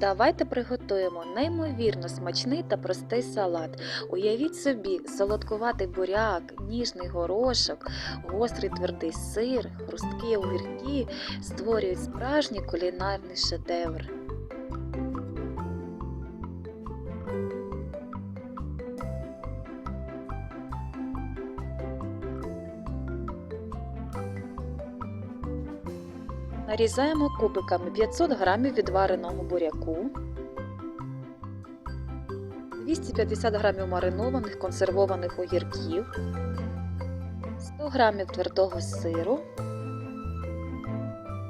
Давайте приготуємо неймовірно смачний та простий салат. Уявіть собі, солодкуватий буряк, ніжний горошок, гострий твердий сир, хрусткі огірки створюють справжній кулінарний шедевр. Нарізаємо кубиками 500 г відвареного буряку, 250 г маринованих консервованих огірків, 100 г твердого сиру,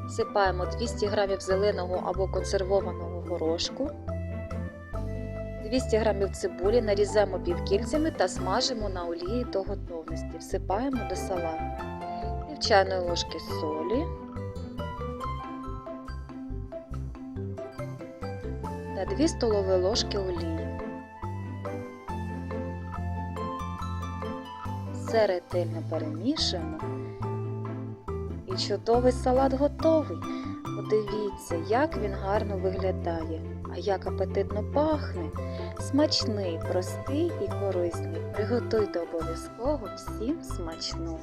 всипаємо 200 г зеленого або консервованого горошку, 200 г цибулі нарізаємо півкільцями та смажимо на олії до готовності. Всипаємо до салату. Пів ложки солі. Та 2 столові ложки олії. Все ретельно перемішуємо. І чудовий салат готовий. Подивіться, як він гарно виглядає, а як апетитно пахне. Смачний, простий і корисний. Приготуйте обов'язково всім смачного.